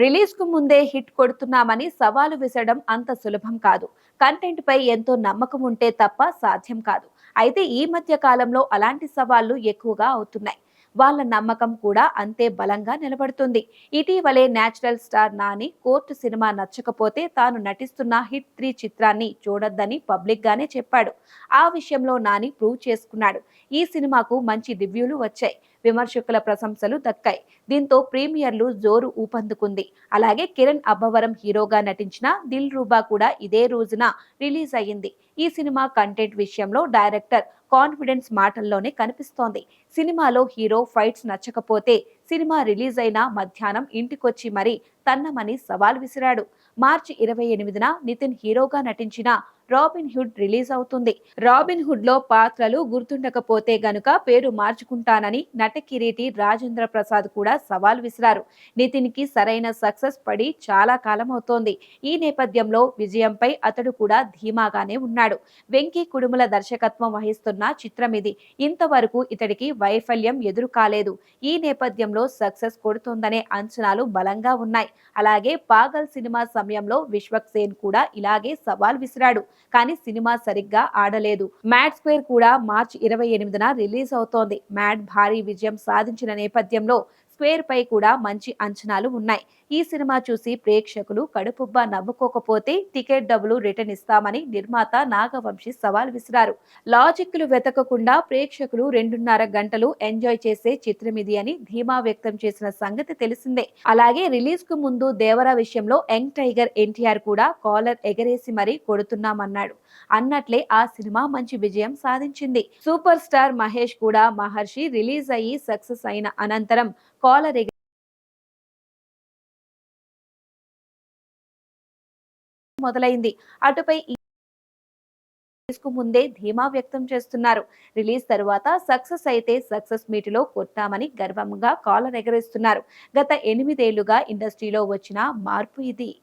రిలీజ్కు ముందే హిట్ కొడుతున్నామని సవాలు విసరడం అంత సులభం కాదు. కంటెంట్ పై ఎంతో నమ్మకం ఉంటే తప్ప సాధ్యం కాదు. అయితే ఈ మధ్య కాలంలో అలాంటి సవాళ్ళు ఎక్కువగా అవుతున్నాయి. వాళ్ళ నమ్మకం కూడా అంతే బలంగా నిలబడుతుంది. ఇటీవలే natural star Nani court cinema నచ్చకపోతే తాను నటిస్తున్న హిట్ త్రీ చిత్రాన్ని చూడొద్దని పబ్లిక్ గానే చెప్పాడు. ఆ విషయంలో నాని ప్రూవ్ చేసుకున్నాడు. ఈ సినిమాకు మంచి రివ్యూలు వచ్చాయి. విమర్శకుల ప్రశంసలు దక్కాయి. దీంతో ప్రీమియర్లు జోరు ఊపందుకుంది. అలాగే కిరణ్ అబ్బవరం హీరోగా నటించిన దిల్ రూబా కూడా ఇదే రోజున రిలీజ్ అయ్యింది. ఈ సినిమా కంటెంట్ విషయంలో డైరెక్టర్ కాన్ఫిడెన్స్ మాటల్లోనే కనిపిస్తోంది. సినిమాలో హీరో ఫైట్స్ నచ్చకపోతే సినిమా రిలీజ్ అయిన మధ్యాహ్నం ఇంటికొచ్చి మరీ తన్నమని సవాల్ విసిరాడు. మార్చి ఇరవై ఎనిమిదిన నితిన్ హీరోగా నటించిన రాబిన్ హుడ్ రిలీజ్ అవుతుంది. రాబిన్ హుడ్లో పాత్రలు గుర్తుండకపోతే గనుక పేరు మార్చుకుంటానని నట కిరీటి రాజేంద్ర ప్రసాద్ కూడా సవాల్ విసిరారు. నితిన్కి సరైన సక్సెస్ పడి చాలా కాలం అవుతోంది. ఈ నేపథ్యంలో విజయంపై అతడు కూడా ధీమాగానే ఉన్నాడు. వెంకీ కుడుముల దర్శకత్వం వహిస్తున్న చిత్రం ఇది ఇంతవరకు ఇతడికి వైఫల్యం ఎదురు కాలేదు ఈ నేపథ్యంలో సక్సెస్ కొడుతుందనే అంచనాలు బలంగా ఉన్నాయి. అలాగే పాగల్ సినిమా సమయంలో విశ్వక్ సేన్ కూడా ఇలాగే సవాల్ విసిరాడు. కానీ సినిమా సరిగ్గా ఆడలేదు. మ్యాడ్ స్క్వేర్ కూడా మార్చి ఇరవై ఎనిమిదిన రిలీజ్ అవుతోంది. మ్యాట్ భారీ విజయం సాధించిన నేపథ్యంలో స్క్వేర్ పై కూడా మంచి అంచనాలు ఉన్నాయి. ఈ సినిమా చూసి ప్రేక్షకులు కడుపుబ్బా నవ్వుకోకపోతే టికెట్ డబ్బులు రిటర్న్ ఇస్తామని నిర్మాత నాగవంశి సవాల్ విసిరారు. లాజిక్లు వెతకకుండా ప్రేక్షకులు రెండున్నర గంటలు ఎంజాయ్ చేసే చిత్రం ఇది అని ధీమా వ్యక్తం చేసిన సంగతి తెలిసిందే. అలాగే రిలీజ్కు ముందు దేవరా విషయంలో యంగ్ టైగర్ ఎన్టీఆర్ కూడా కాలర్ ఎగరేసి మరీ కొడుతున్నామన్నాడు. అన్నట్లే ఆ సినిమా మంచి విజయం సాధించింది. సూపర్ స్టార్ మహేష్ కూడా మహర్షి రిలీజ్ అయ్యి సక్సెస్ అయిన అనంతరం కాలర్ మొదలైంది. అటుపై ముందే ధీమా వ్యక్తం చేస్తున్నారు. రిలీజ్ తరువాత సక్సెస్ అయితే సక్సెస్ మీటిలో కొట్టామని గర్వంగా కాలర్ ఎగరేస్తున్నారు. గత ఎనిమిదేళ్ళుగా ఇండస్ట్రీలో వచ్చిన మార్పు ఇది.